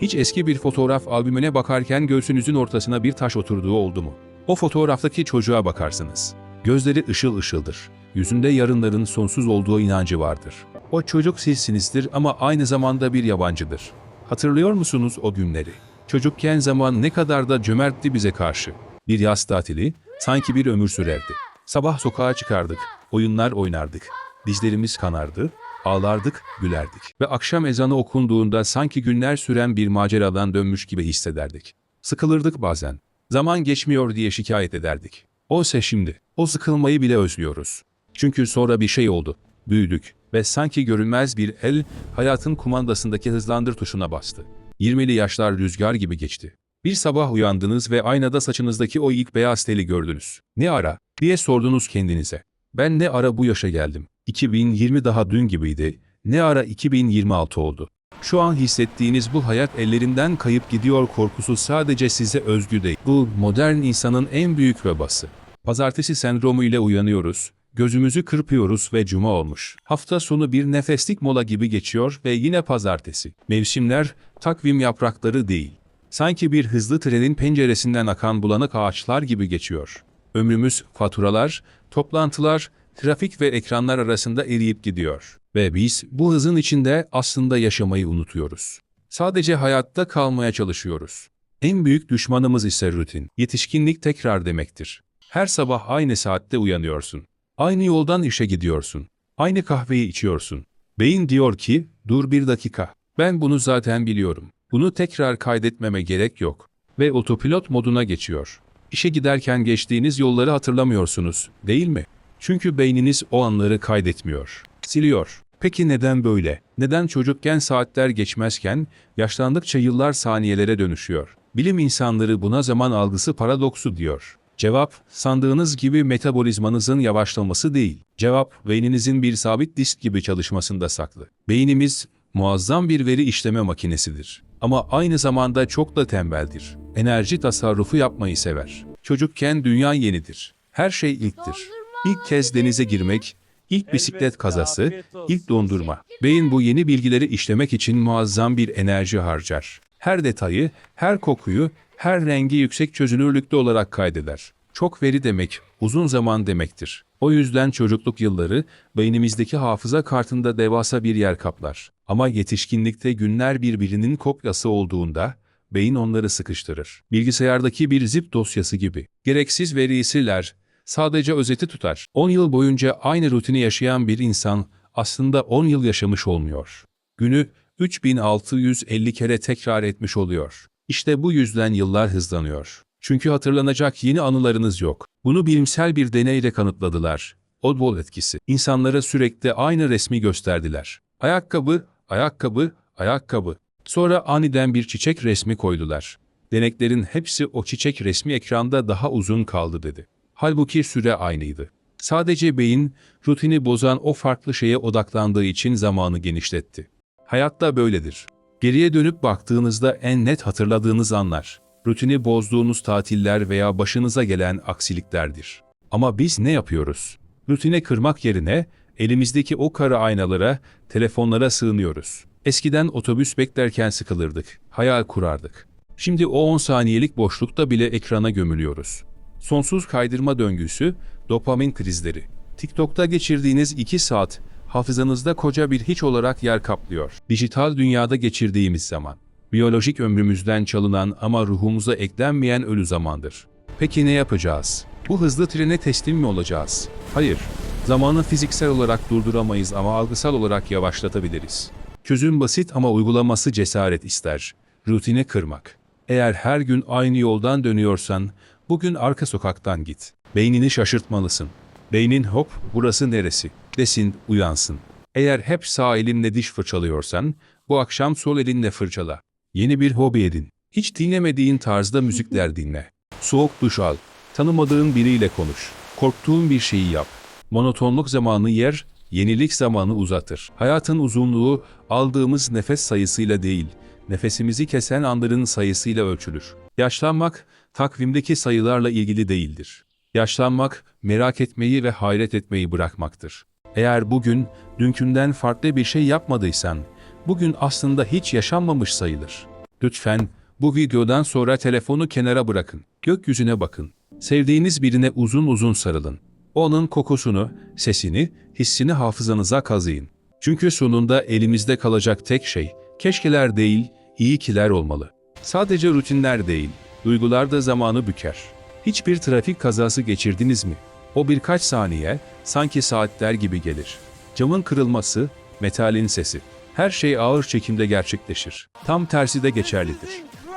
Hiç eski bir fotoğraf albümüne bakarken göğsünüzün ortasına bir taş oturduğu oldu mu? O fotoğraftaki çocuğa bakarsınız. Gözleri ışıl ışıldır. Yüzünde yarınların sonsuz olduğu inancı vardır. O çocuk sizsinizdir ama aynı zamanda bir yabancıdır. Hatırlıyor musunuz o günleri? Çocukken zaman ne kadar da cömertti bize karşı. Bir yaz tatili sanki bir ömür sürerdi. Sabah sokağa çıkardık, oyunlar oynardık. Dizlerimiz kanardı, ağlardık, gülerdik. Ve akşam ezanı okunduğunda sanki günler süren bir maceradan dönmüş gibi hissederdik. Sıkılırdık bazen. Zaman geçmiyor diye şikayet ederdik. Oysa şimdi, o sıkılmayı bile özlüyoruz. Çünkü sonra bir şey oldu. Büyüdük ve sanki görünmez bir el hayatın kumandasındaki hızlandır tuşuna bastı. 20'li yaşlar rüzgar gibi geçti. Bir sabah uyandınız ve aynada saçınızdaki o ilk beyaz teli gördünüz. Ne ara? diye sordunuz kendinize. Ben ne ara bu yaşa geldim? 2020 daha dün gibiydi. Ne ara 2026 oldu? Şu an hissettiğiniz bu hayat ellerinden kayıp gidiyor korkusu sadece size özgü değil. Bu modern insanın en büyük vebası. Pazartesi sendromu ile uyanıyoruz, gözümüzü kırpıyoruz ve cuma olmuş. Hafta sonu bir nefeslik mola gibi geçiyor ve yine pazartesi. Mevsimler takvim yaprakları değil. Sanki bir hızlı trenin penceresinden akan bulanık ağaçlar gibi geçiyor. Ömrümüz faturalar, toplantılar, trafik ve ekranlar arasında eriyip gidiyor. Ve biz bu hızın içinde aslında yaşamayı unutuyoruz. Sadece hayatta kalmaya çalışıyoruz. En büyük düşmanımız ise rutin. Yetişkinlik tekrar demektir. Her sabah aynı saatte uyanıyorsun. Aynı yoldan işe gidiyorsun. Aynı kahveyi içiyorsun. Beyin diyor ki, dur bir dakika. Ben bunu zaten biliyorum. Bunu tekrar kaydetmeme gerek yok. Ve otopilot moduna geçiyor. İşe giderken geçtiğiniz yolları hatırlamıyorsunuz, değil mi? Çünkü beyniniz o anları kaydetmiyor. Siliyor. Peki neden böyle? Neden çocukken saatler geçmezken, yaşlandıkça yıllar saniyelere dönüşüyor? Bilim insanları buna zaman algısı paradoksu diyor. Cevap, sandığınız gibi metabolizmanızın yavaşlaması değil. Cevap, beyninizin bir sabit disk gibi çalışmasında saklı. Beynimiz, muazzam bir veri işleme makinesidir. Ama aynı zamanda çok da tembeldir. Enerji tasarrufu yapmayı sever. Çocukken dünya yenidir. Her şey ilktir. İlk kez denize girmek, ilk bisiklet kazası, ilk dondurma. Beyin bu yeni bilgileri işlemek için muazzam bir enerji harcar. Her detayı, her kokuyu, her rengi yüksek çözünürlükte olarak kaydeder. Çok veri demek, uzun zaman demektir. O yüzden çocukluk yılları beynimizdeki hafıza kartında devasa bir yer kaplar. Ama yetişkinlikte günler birbirinin kopyası olduğunda beyin onları sıkıştırır. Bilgisayardaki bir zip dosyası gibi. Gereksiz veriyi siler, sadece özeti tutar. 10 yıl boyunca aynı rutini yaşayan bir insan aslında 10 yıl yaşamış olmuyor. Günü 3650 kere tekrar etmiş oluyor. İşte bu yüzden yıllar hızlanıyor. Çünkü hatırlanacak yeni anılarınız yok. Bunu bilimsel bir deneyle kanıtladılar. Oddball etkisi. İnsanlara sürekli aynı resmi gösterdiler. Ayakkabı, ayakkabı, ayakkabı. Sonra aniden bir çiçek resmi koydular. Deneklerin hepsi o çiçek resmi ekranda daha uzun kaldı dedi. Halbuki süre aynıydı. Sadece beyin, rutini bozan o farklı şeye odaklandığı için zamanı genişletti. Hayatta böyledir. Geriye dönüp baktığınızda en net hatırladığınız anlar, rutini bozduğunuz tatiller veya başınıza gelen aksiliklerdir. Ama biz ne yapıyoruz? Rutine kırmak yerine elimizdeki o kara aynalara, telefonlara sığınıyoruz. Eskiden otobüs beklerken sıkılırdık, hayal kurardık. Şimdi o 10 saniyelik boşlukta bile ekrana gömülüyoruz. Sonsuz kaydırma döngüsü, dopamin krizleri. TikTok'ta geçirdiğiniz 2 saat hafızanızda koca bir hiç olarak yer kaplıyor. Dijital dünyada geçirdiğimiz zaman. Biyolojik ömrümüzden çalınan ama ruhumuza eklenmeyen ölü zamandır. Peki ne yapacağız? Bu hızlı trene teslim mi olacağız? Hayır. Zamanı fiziksel olarak durduramayız ama algısal olarak yavaşlatabiliriz. Çözüm basit ama uygulaması cesaret ister. Rutine kırmak. Eğer her gün aynı yoldan dönüyorsan, bugün arka sokaktan git. Beynini şaşırtmalısın. Beynin hop burası neresi desin uyansın. Eğer hep sağ elinle diş fırçalıyorsan bu akşam sol elinle fırçala. Yeni bir hobi edin. Hiç dinlemediğin tarzda müzikler dinle. Soğuk duş al. Tanımadığın biriyle konuş. Korktuğun bir şeyi yap. Monotonluk zamanı yer, yenilik zamanı uzatır. Hayatın uzunluğu aldığımız nefes sayısıyla değil, nefesimizi kesen anların sayısıyla ölçülür. Yaşlanmak takvimdeki sayılarla ilgili değildir. Yaşlanmak, merak etmeyi ve hayret etmeyi bırakmaktır. Eğer bugün, dünkünden farklı bir şey yapmadıysan, bugün aslında hiç yaşanmamış sayılır. Lütfen bu videodan sonra telefonu kenara bırakın. Gökyüzüne bakın. Sevdiğiniz birine uzun uzun sarılın. Onun kokusunu, sesini, hissini hafızanıza kazıyın. Çünkü sonunda elimizde kalacak tek şey, keşkeler değil, iyi kiler olmalı. Sadece rutinler değil, duygular da zamanı büker. Hiçbir trafik kazası geçirdiniz mi? O birkaç saniye, sanki saatler gibi gelir. Camın kırılması, metalin sesi. Her şey ağır çekimde gerçekleşir. Tam tersi de geçerlidir.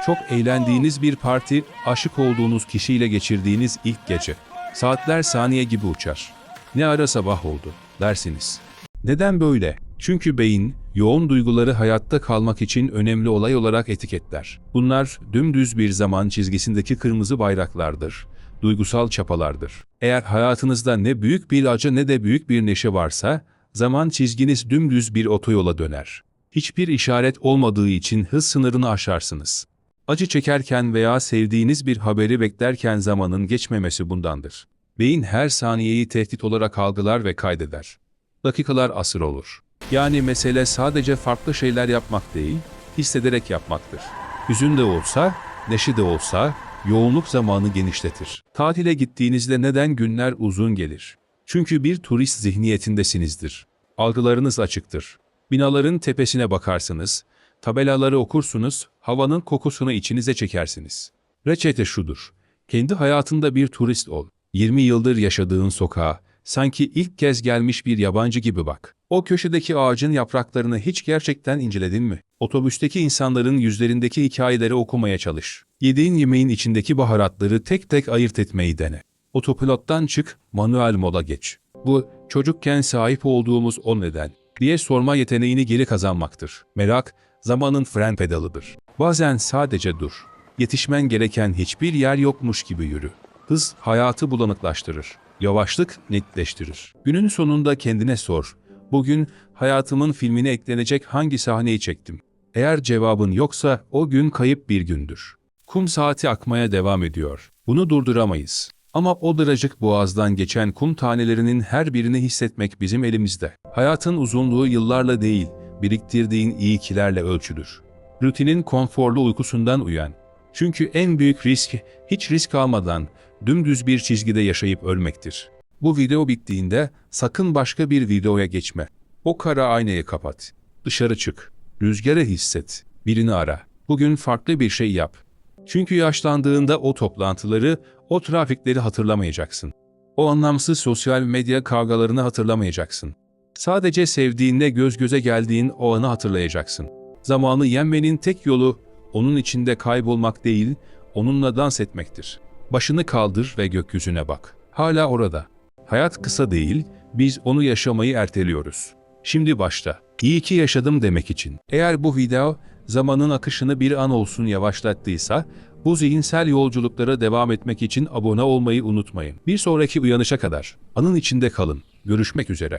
Çok eğlendiğiniz bir parti, aşık olduğunuz kişiyle geçirdiğiniz ilk gece. Saatler saniye gibi uçar. Ne ara sabah oldu, dersiniz. Neden böyle? Çünkü beyin, yoğun duyguları hayatta kalmak için önemli olay olarak etiketler. Bunlar dümdüz bir zaman çizgisindeki kırmızı bayraklardır. Duygusal çapalardır. Eğer hayatınızda ne büyük bir acı ne de büyük bir neşe varsa, zaman çizginiz dümdüz bir otoyola döner. Hiçbir işaret olmadığı için hız sınırını aşarsınız. Acı çekerken veya sevdiğiniz bir haberi beklerken zamanın geçmemesi bundandır. Beyin her saniyeyi tehdit olarak algılar ve kaydeder. Dakikalar asır olur. Yani mesele sadece farklı şeyler yapmak değil, hissederek yapmaktır. Hüzün de olsa, neşe de olsa, yoğunluk zamanı genişletir. Tatile gittiğinizde neden günler uzun gelir? Çünkü bir turist zihniyetindesinizdir. Algılarınız açıktır. Binaların tepesine bakarsınız, tabelaları okursunuz, havanın kokusunu içinize çekersiniz. Reçete şudur. Kendi hayatında bir turist ol. 20 yıldır yaşadığın sokağa, sanki ilk kez gelmiş bir yabancı gibi bak. O köşedeki ağacın yapraklarını hiç gerçekten inceledin mi? Otobüsteki insanların yüzlerindeki hikayeleri okumaya çalış. Yediğin yemeğin içindeki baharatları tek tek ayırt etmeyi dene. Otopilottan çık, manuel moda geç. Bu, çocukken sahip olduğumuz o neden diye sorma yeteneğini geri kazanmaktır. Merak, zamanın fren pedalıdır. Bazen sadece dur. Yetişmen gereken hiçbir yer yokmuş gibi yürü. Hız hayatı bulanıklaştırır. Yavaşlık netleştirir. Günün sonunda kendine sor. Bugün hayatımın filmine eklenecek hangi sahneyi çektim? Eğer cevabın yoksa o gün kayıp bir gündür. Kum saati akmaya devam ediyor. Bunu durduramayız. Ama o daracık boğazdan geçen kum tanelerinin her birini hissetmek bizim elimizde. Hayatın uzunluğu yıllarla değil, biriktirdiğin iyi kilerle ölçülür. Rutinin konforlu uykusundan uyan. Çünkü en büyük risk, hiç risk almadan, dümdüz bir çizgide yaşayıp ölmektir. Bu video bittiğinde sakın başka bir videoya geçme. O kara aynayı kapat. Dışarı çık. Rüzgarı hisset. Birini ara. Bugün farklı bir şey yap. Çünkü yaşlandığında o toplantıları, o trafikleri hatırlamayacaksın. O anlamsız sosyal medya kavgalarını hatırlamayacaksın. Sadece sevdiğinle göz göze geldiğin o anı hatırlayacaksın. Zamanı yenmenin tek yolu onun içinde kaybolmak değil, onunla dans etmektir. Başını kaldır ve gökyüzüne bak. Hala orada. Hayat kısa değil, biz onu yaşamayı erteliyoruz. Şimdi başta. İyi ki yaşadım demek için. Eğer bu video zamanın akışını bir an olsun yavaşlattıysa, bu zihinsel yolculuklara devam etmek için abone olmayı unutmayın. Bir sonraki uyanışa kadar anın içinde kalın. Görüşmek üzere.